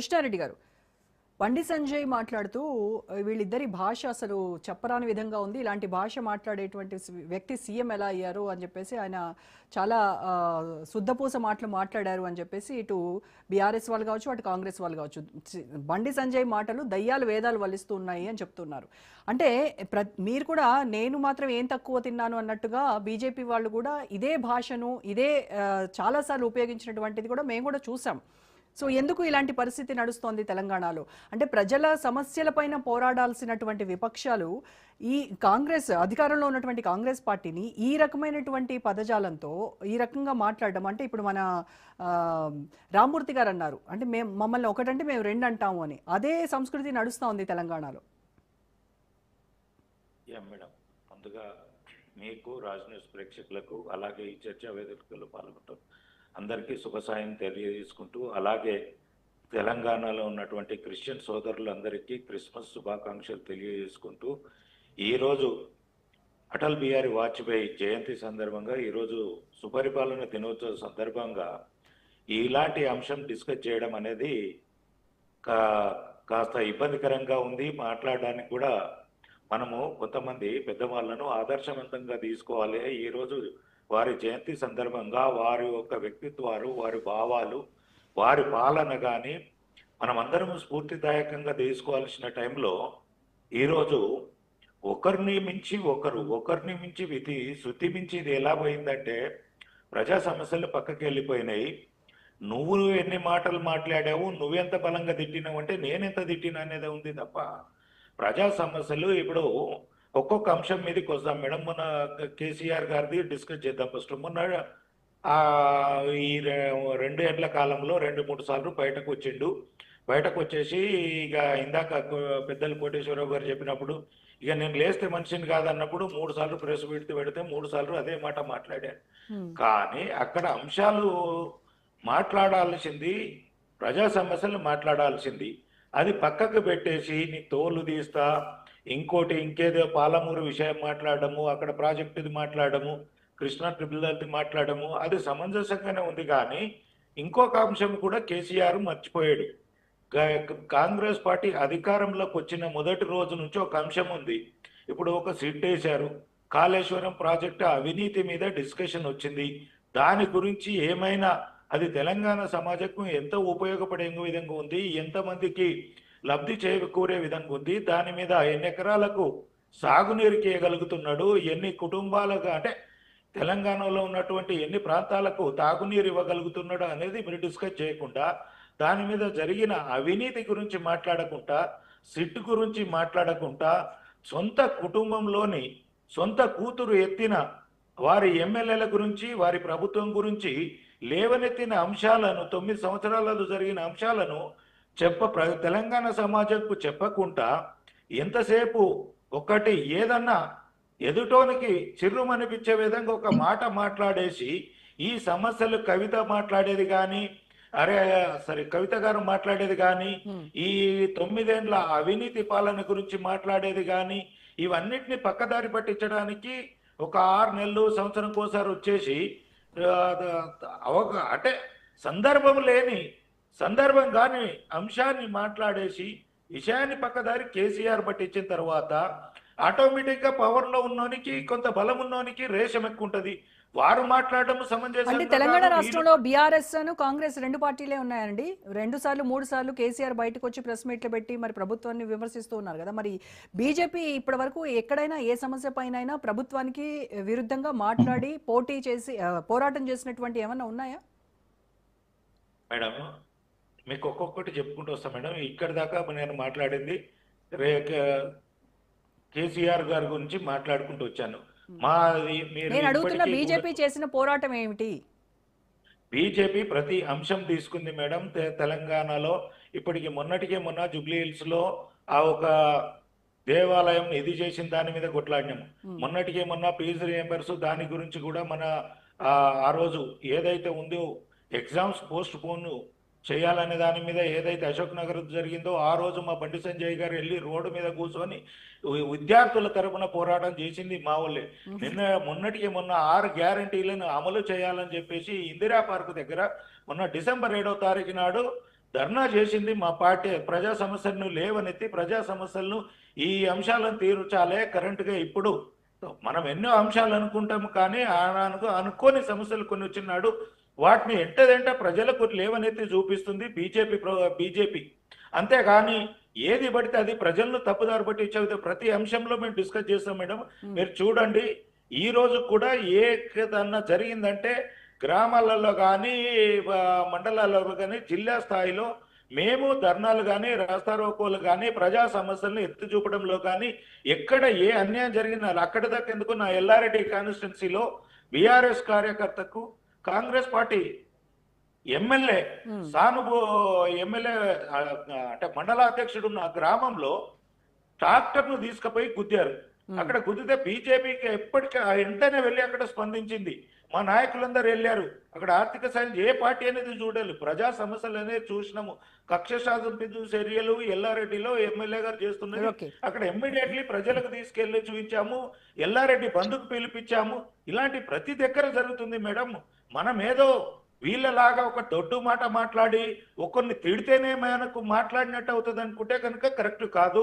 కృష్ణారెడ్డి గారు. బండి సంజయ్ మాట్లాడుతూ వీళ్ళిద్దరి భాష అసలు చెప్పరాని విధంగా ఉంది. ఇలాంటి భాష మాట్లాడేటువంటి వ్యక్తి సీఎం ఎలా అయ్యారు అని చెప్పేసి ఆయన చాలా శుద్ధపూస మాటలు మాట్లాడారు అని చెప్పేసి ఇటు బీఆర్ఎస్ వాళ్ళు కావచ్చు అటు కాంగ్రెస్ వాళ్ళు కావచ్చు. బండి సంజయ్ మాటలు దయ్యాలు వేదాలు వలిస్తూ ఉన్నాయి అని చెప్తున్నారు. అంటే ప్ర మీరు కూడా నేను మాత్రం ఏం తక్కువ తిన్నాను అన్నట్టుగా బీజేపీ వాళ్ళు కూడా ఇదే భాషను ఇదే చాలాసార్లు ఉపయోగించినటువంటిది కూడా మేము కూడా చూసాం. సో ఎందుకు ఇలాంటి పరిస్థితి నడుస్తోంది తెలంగాణలో? అంటే ప్రజల సమస్యలపైన పోరాడాల్సినటువంటి విపక్షాలు ఈ కాంగ్రెస్ అధికారంలో ఉన్నటువంటి కాంగ్రెస్ పార్టీని ఈ రకమైనటువంటి పదజాలంతో ఈ రకంగా మాట్లాడడం అంటే ఇప్పుడు మన రామ్మూర్తి గారు అన్నారు. అంటే మేము మమ్మల్ని ఒకటంటే మేము రెండు అంటాము అని. అదే సంస్కృతి నడుస్తూ ఉంది తెలంగాణలో. మేడం. ముందుగా మీకు రాజ్ న్యూస్ ప్రేక్షకులకు అలాగే ఈ చర్చా వేదికలో పాల్గొంటారు అందరికీ శుభ సాయం తెలియజేసుకుంటూ అలాగే తెలంగాణలో ఉన్నటువంటి క్రిస్టియన్ సోదరులందరికీ క్రిస్మస్ శుభాకాంక్షలు తెలియజేసుకుంటూ ఈరోజు అటల్ బిహారీ వాజ్పేయి జయంతి సందర్భంగా ఈరోజు సుపరిపాలన దినోత్సవ సందర్భంగా ఇలాంటి అంశం డిస్కస్ చేయడం అనేది కా కాస్త ఇబ్బందికరంగా ఉంది. మాట్లాడడానికి కూడా మనము కొంతమంది పెద్దవాళ్ళను ఆదర్శవంతంగా తీసుకోవాలి. ఈరోజు వారి జయంతి సందర్భంగా వారి యొక్క వ్యక్తిత్వాలు వారి భావాలు వారి పాలన కానీ మనమందరం స్ఫూర్తిదాయకంగా తీసుకోవాల్సిన టైంలో ఈరోజు ఒకరిని మించి ఒకరు ఒకరిని మించి విధి శృతి మించి ఇది ఎలా పోయిందంటే ప్రజా సమస్యలు పక్కకి వెళ్ళిపోయినాయి. నువ్వు ఎన్ని మాటలు మాట్లాడావు నువ్వెంత బలంగా తిట్టినావు అంటే నేనెంత తిట్టినా అనేది ఉంది తప్ప ప్రజా సమస్యలు ఇప్పుడు ఒక్కొక్క అంశం మీదకి వస్తాం మేడం. మొన్న కేసీఆర్ గారిది డిస్కస్ చేద్దాం ఫస్ట్. మొన్న ఆ, ఈ రెండు ఏళ్ళ కాలంలో రెండు మూడు సార్లు బయటకు వచ్చిండు. బయటకు వచ్చేసి ఇక ఇందాక పెద్దలు కోటేశ్వరరావు గారు చెప్పినప్పుడు ఇక నేను లేస్తే మనిషిని కాదన్నప్పుడు మూడు సార్లు ప్రెస్ పెడితే పెడితే మూడు సార్లు అదే మాట మాట్లాడాను. కానీ అక్కడ అంశాలు మాట్లాడాల్సింది ప్రజా సమస్యలు మాట్లాడాల్సింది అది పక్కకు పెట్టేసి నీ తోలు తీస్తా ఇంకోటి ఇంకేదో పాలమూరు విషయం మాట్లాడము అక్కడ ప్రాజెక్టుది మాట్లాడము కృష్ణా ట్రిబ్యునల్ది మాట్లాడము అది సమంజసంగానే ఉంది కానీ ఇంకొక అంశం కూడా కేసీఆర్ మర్చిపోయాడు. కాంగ్రెస్ పార్టీ అధికారంలోకి వచ్చిన మొదటి రోజు నుంచి ఒక అంశం ఉంది. ఇప్పుడు ఒక సిట్ వేశారు. కాళేశ్వరం ప్రాజెక్టు అవినీతి మీద డిస్కషన్ వచ్చింది. దాని గురించి ఏమైనా అది తెలంగాణ సమాజకు ఎంత ఉపయోగపడే విధంగా ఉంది ఎంతమందికి లబ్ధి చేకూరే విధంగా ఉంది దాని మీద ఎన్ని ఎకరాలకు సాగునీరు చేయగలుగుతున్నాడు ఎన్ని కుటుంబాలకు అంటే తెలంగాణలో ఉన్నటువంటి ఎన్ని ప్రాంతాలకు తాగునీరు ఇవ్వగలుగుతున్నాడు అనేది మీరు డిస్కస్ చేయకుండా దాని మీద జరిగిన అవినీతి గురించి మాట్లాడకుండా సిట్ గురించి మాట్లాడకుండా సొంత కుటుంబంలోని సొంత కూతురు ఎత్తిన వారి ఎమ్మెల్యేల గురించి వారి ప్రభుత్వం గురించి లేవనెత్తిన అంశాలను తొమ్మిది సంవత్సరాలలో జరిగిన అంశాలను చెప్ప ప్ర- తెలంగాణ సమాజంకు చెప్పకుండా ఎంతసేపు ఒకటి ఏదన్నా ఎదుటోనికి చిర్రుమనిపించే విధంగా ఒక మాట మాట్లాడేసి ఈ సమస్యలు కవిత మాట్లాడేది కానీ అరే సరే కవిత గారు మాట్లాడేది కానీ. ఈ తొమ్మిదేండ్ల అవినీతి పాలన గురించి మాట్లాడేది కానీ ఇవన్నిటిని పక్కదారి పట్టించడానికి ఒక ఆరు నెలలు సంవత్సరం కోసారి వచ్చేసి అవక అంటే సందర్భం లేని సందర్భం కాని అంశాన్ని మాట్లాడేసి విషయాన్ని పక్కదారి కేసీఆర్ పట్టించిన తర్వాత ఆటోమేటిక్గా ఉన్నోనికి కొంత బలం ఉన్నోనికి రేషం ఎక్కువ ఉంటుంది వారు మాట్లాడడం సమంజసం అంటే తెలంగాణ రాష్ట్రంలో బీఆర్ఎస్ అను కాంగ్రెస్ రెండు పార్టీలే ఉన్నాయండి. రెండు సార్లు మూడు సార్లు కేసీఆర్ బయటకు వచ్చి ప్రెస్ మీట్లు పెట్టి మరి ప్రభుత్వాన్ని విమర్శిస్తూ ఉన్నారు కదా. మరి బీజేపీ ఇప్పటి వరకు ఎక్కడైనా ఏ సమస్య పైన ప్రభుత్వానికి విరుద్ధంగా మాట్లాడి పోటీ చేసి పోరాటం చేసినటువంటి ఏమన్నా ఉన్నాయా? మేడం మీకు ఒక్కొక్కటి చెప్పుకుంటూ వస్తాం మేడం. ఇక్కడ దాకా నేను మాట్లాడింది రే కేసీఆర్ గారి గురించి మాట్లాడుకుంటూ వచ్చాను. మీరు నేను అడుగుతున్న బీజేపీ చేసిన పోరాటం ఏమిటి? బీజేపీ ప్రతి అంశం తీసుకుంది మేడం. తెలంగాణలో ఇప్పటికి మొన్నటికే మొన్న జూబ్లీ హిల్స్లో ఆ ఒక దేవాలయం ఇది చేసిన దాని మీద కొట్లాడినాము. మొన్నటికే మొన్న ఫీజు రియంబర్స్ దాని గురించి కూడా మన ఆ ఆ రోజు ఏదైతే ఉందో ఎగ్జామ్స్ పోస్ట్ పోన్ చేయాలనే దాని మీద ఏదైతే అశోక్ నగర్ జరిగిందో ఆ రోజు మా బండి సంజయ్ గారు వెళ్ళి రోడ్డు మీద కూర్చొని విద్యార్థుల తరపున పోరాటం చేసింది మా వాళ్ళే నిన్న మొన్నటికి మొన్న ఆరు గ్యారంటీలను అమలు చేయాలని చెప్పేసి ఇందిరా పార్క్ దగ్గర మొన్న డిసెంబర్ ఏడో తారీఖు నాడు ధర్నా చేసింది మా పార్టీ. ప్రజా సమస్యలను లేవనెత్తి ప్రజా సమస్యలను ఈ అంశాలను తీర్చాలే కరెంటుగా ఇప్పుడు. మనం ఎన్నో అంశాలు అనుకుంటాము కానీ ఆనాకు అనుకోని సమస్యలు కొన్ని వచ్చినాడు. వాటిని ఎంటదంటే ప్రజలకు లేవనెత్తి చూపిస్తుంది బీజేపీ బీజేపీ. అంతేగాని ఏది పడితే అది ప్రజలను తప్పుదారి పట్టించే ప్రతి అంశంలో మేము డిస్కస్ చేస్తాం మేడం. మీరు చూడండి ఈ రోజు కూడా ఏ ఏదన్నా జరిగిందంటే గ్రామాలలో కానీ మండలాలలో కానీ జిల్లా స్థాయిలో మేము ధర్నాలు కానీ రాస్తారోకోలు కానీ ప్రజా సమస్యలను ఎత్తి చూపడంలో కానీ ఎక్కడ ఏ అన్యాయం జరిగినా అక్కడ దాకా ఎందుకు? నా ఎల్లారెడ్డి కాన్స్టిట్యున్సీలో బీఆర్ఎస్ కార్యకర్తకు కాంగ్రెస్ పార్టీ ఎమ్మెల్యే. సానుభూ ఎమ్మెల్యే అంటే మండల అధ్యక్షుడు ఉన్న గ్రామంలో ట్రాక్టర్ను తీసుకుపోయి గుద్దారు. అక్కడ గుద్దితే బీజేపీకి ఎప్పటికీ ఆ వెంటనే వెళ్ళి అక్కడ స్పందించింది. మా నాయకులందరూ వెళ్ళారు. అక్కడ ఆర్థిక సాయం ఏ పార్టీ అనేది చూడాలి ప్రజా సమస్యలు అనేది చూసినాము. కక్ష సాధింపు చర్యలు ఎల్లారెడ్డిలో ఎమ్మెల్యే గారు చేస్తున్నది. అక్కడ ఇమ్మీడియట్లీ ప్రజలకు తీసుకెళ్ళి చూపించాము. ఎల్లారెడ్డి బంధుకు పిలిపించాము. ఇలాంటి ప్రతి దగ్గర జరుగుతుంది మేడం. మనం ఏదో వీళ్ళలాగా ఒక దొడ్డు మాట మాట్లాడి ఒకరిని తిడితేనే మనకు మాట్లాడినట్టు అవుతుంది అనుకుంటే కనుక కరెక్ట్ కాదు.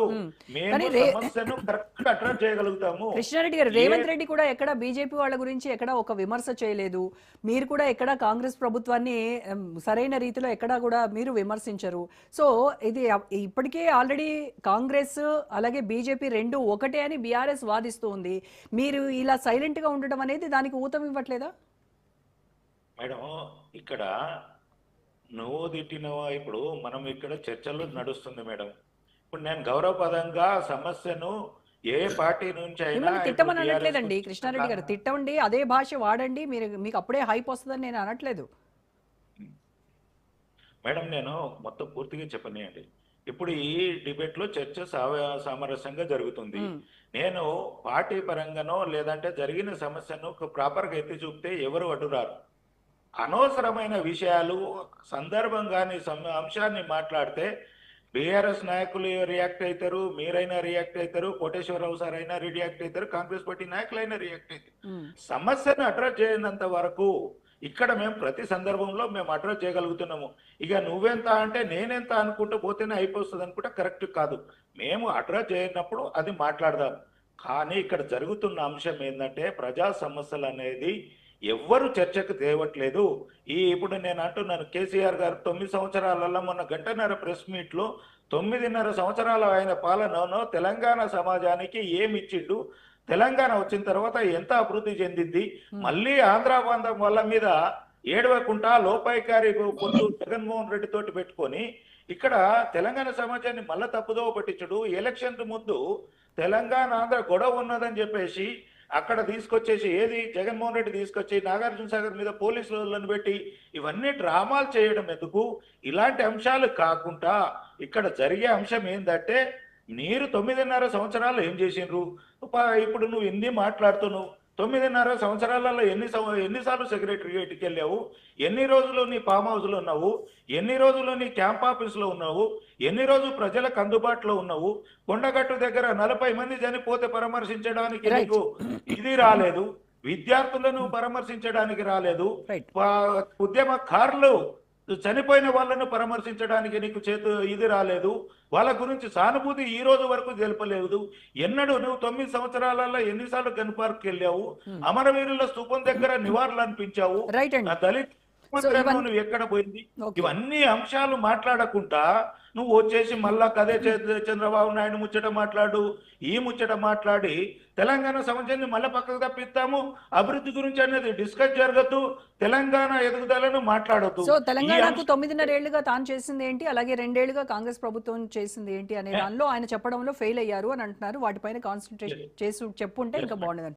మేము సమస్యను కరెక్ట్గా అడ్రస్ చేయగలుగుతాము. కృష్ణారెడ్డి గారు రేవంత్ రెడ్డి కూడా ఎక్కడ బీజేపీ వాళ్ళ గురించి ఎక్కడ ఒక విమర్శ చేయలేదు. మీరు కూడా ఎక్కడ కాంగ్రెస్ ప్రభుత్వాన్ని సరైన రీతిలో ఎక్కడా కూడా మీరు విమర్శించరు. సో ఇది ఇప్పటికే ఆల్రెడీ కాంగ్రెస్ అలాగే బీజేపీ రెండు ఒకటే అని బీఆర్ఎస్ వాదిస్తూ ఉంది మీరు ఇలా సైలెంట్గా ఉండడం అనేది దానికి ఊతం ఇవ్వట్లేదా? మేడం ఇక్కడ నువ్వు తిట్టినవా? ఇప్పుడు మనం ఇక్కడ చర్చలు నడుస్తుంది మేడం. ఇప్పుడు నేను గౌరవపదంగా సమస్యను ఏ పార్టీ నుంచి అయినా తిట్టమని అనట్లేదండి. కృష్ణారెడ్డి గారు. తిట్టండి అదే భాష వాడండి మీరు మీకు అప్పుడే హైప్ వస్తుందని నేను అనట్లేదు. మేడం నేను మొత్తం పూర్తిగా చెప్పనియండి. ఇప్పుడు ఈ డిబేట్లో చర్చ సామరస్యంగా జరుగుతుంది. నేను పార్టీ పరంగానో లేదంటే జరిగిన సమస్యను ప్రాపర్గా ఎత్తి చూపితే ఎవరు అడ్డురారు? అనవసరమైన విషయాలు సందర్భంగాని అంశాన్ని మాట్లాడితే బీఆర్ఎస్ నాయకులు రియాక్ట్ అవుతారు మీరైనా రియాక్ట్ అవుతారు కోటేశ్వరరావు సార్ అయినా రియాక్ట్ అవుతారు కాంగ్రెస్ పార్టీ నాయకులైనా రియాక్ట్ అవుతారు. సమస్యను అడ్రస్ చేయనంత వరకు ఇక్కడ మేము ప్రతి సందర్భంలో మేము అడ్రస్ చేయగలుగుతున్నాము. ఇక నువ్వెంత అంటే నేనెంత అనుకుంటూ పోతేనే అయిపోతుంది అనుకుంటే కరెక్ట్ కాదు. మేము అడ్రస్ చేయనప్పుడు అది మాట్లాడదాం. కానీ ఇక్కడ జరుగుతున్న అంశం ఏంటంటే ప్రజా సమస్యలు అనేది ఎవ్వరు చర్చకు తేవట్లేదు. ఈ ఇప్పుడు నేను అంటున్నాను కేసీఆర్ గారు తొమ్మిది సంవత్సరాలలో మొన్న గంటన్నర ప్రెస్ మీట్లో తొమ్మిదిన్నర సంవత్సరాల ఆయన పాలనలో తెలంగాణ సమాజానికి ఏమి ఇచ్చిండు తెలంగాణ వచ్చిన తర్వాత ఎంత అభివృద్ధి చెందింది? మళ్ళీ ఆంధ్ర బంధం వాళ్ళ మీద ఏడవకుండా లోపాయికారి పొత్తు జగన్మోహన్ రెడ్డి తోటి పెట్టుకొని ఇక్కడ తెలంగాణ సమాజాన్ని మళ్ళా తప్పుదోవ పట్టించడు. ఎలక్షన్ ముందు తెలంగాణ ఆంధ్ర గొడవ ఉన్నదని చెప్పేసి అక్కడ తీసుకొచ్చేసి ఏది జగన్మోహన్ రెడ్డి తీసుకొచ్చి నాగార్జున సాగర్ మీద పోలీసులను పెట్టి ఇవన్నీ డ్రామాలు చేయడం ఎందుకు? ఇలాంటి అంశాలు కాకుండా ఇక్కడ జరిగే అంశం ఏంటంటే మీరు తొమ్మిదిన్నర సంవత్సరాలు ఏం చేసిండ్రు? ఇప్పుడు నువ్వు ఎన్ని మాట్లాడుతున్నావు. తొమ్మిదిన్నర సంవత్సరాలలో ఎన్ని ఎన్నిసార్లు సెక్రటరియట్కి వెళ్ళావు? ఎన్ని రోజులు నీ ఫామ్ హౌస్లో ఉన్నావు? ఎన్ని రోజులు నీ క్యాంప్ ఆఫీస్లో ఉన్నావు? ఎన్ని రోజులు ప్రజలకు అందుబాటులో ఉన్నావు? కొండగట్టు దగ్గర నలభై మంది చనిపోతే పరామర్శించడానికి. నీకు ఇది రాలేదు. విద్యార్థులను పరామర్శించడానికి రాలేదు. ఉద్యమకారులు చనిపోయిన వాళ్ళను పరామర్శించడానికి నీకు చేతు ఇది రాలేదు. వాళ్ళ గురించి సానుభూతి ఈ రోజు వరకు తెలుపలేదు. ఎన్నడూ నువ్వు తొమ్మిది సంవత్సరాలలో ఎన్నిసార్లు గన్ పార్క్ వెళ్ళావు. అమరవీరుల స్థూపం దగ్గర నివాళులు అనిపించావు దళిత నువ్వు ఎక్కడ పోయింది? ఇవన్నీ అంశాలు మాట్లాడకుండా నువ్వు వచ్చేసి మళ్ళా కదే చే- చంద్రబాబు నాయుడు ముచ్చట మాట్లాడు ఈ ముచ్చట మాట్లాడి తెలంగాణ సమాజాన్ని మళ్ళీ పక్కకు తప్పిస్తాము అభివృద్ధి గురించి అనేది డిస్కస్ జరగద్దు తెలంగాణ ఎదుగుదలను మాట్లాడద్దు. సో తెలంగాణకు తొమ్మిదిన్నర ఏళ్ళుగా తాను చేసింది ఏంటి? అలాగే రెండేళ్ళుగా కాంగ్రెస్ ప్రభుత్వం చేసింది ఏంటి అనే దానిలో ఆయన చెప్పడంలో ఫెయిల్ అయ్యారు అని అంటున్నారు. వాటిపైన కాన్సన్ట్రేట్ చేసి చెప్పుంటే ఇంకా బాగుండేది